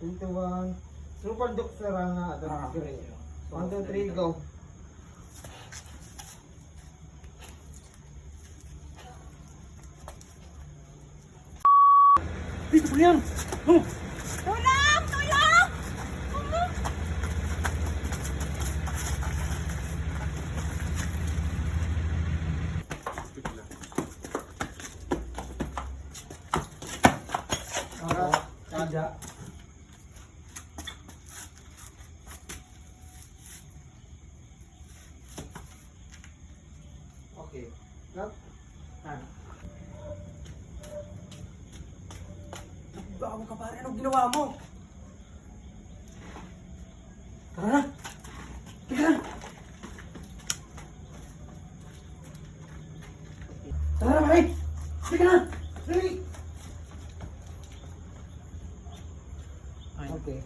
21. Super duk sa ranga. Ato Ah, sige. 1, 2, 3, go. Dito po yan! Oh! Tulong! Tulong! Ako. Kada. Okay. Cut. Ah. Baka mo ka pare, anong ginawa mo? Tara na! Teka na! Tara na, pare! Teka na! Dali! Okay.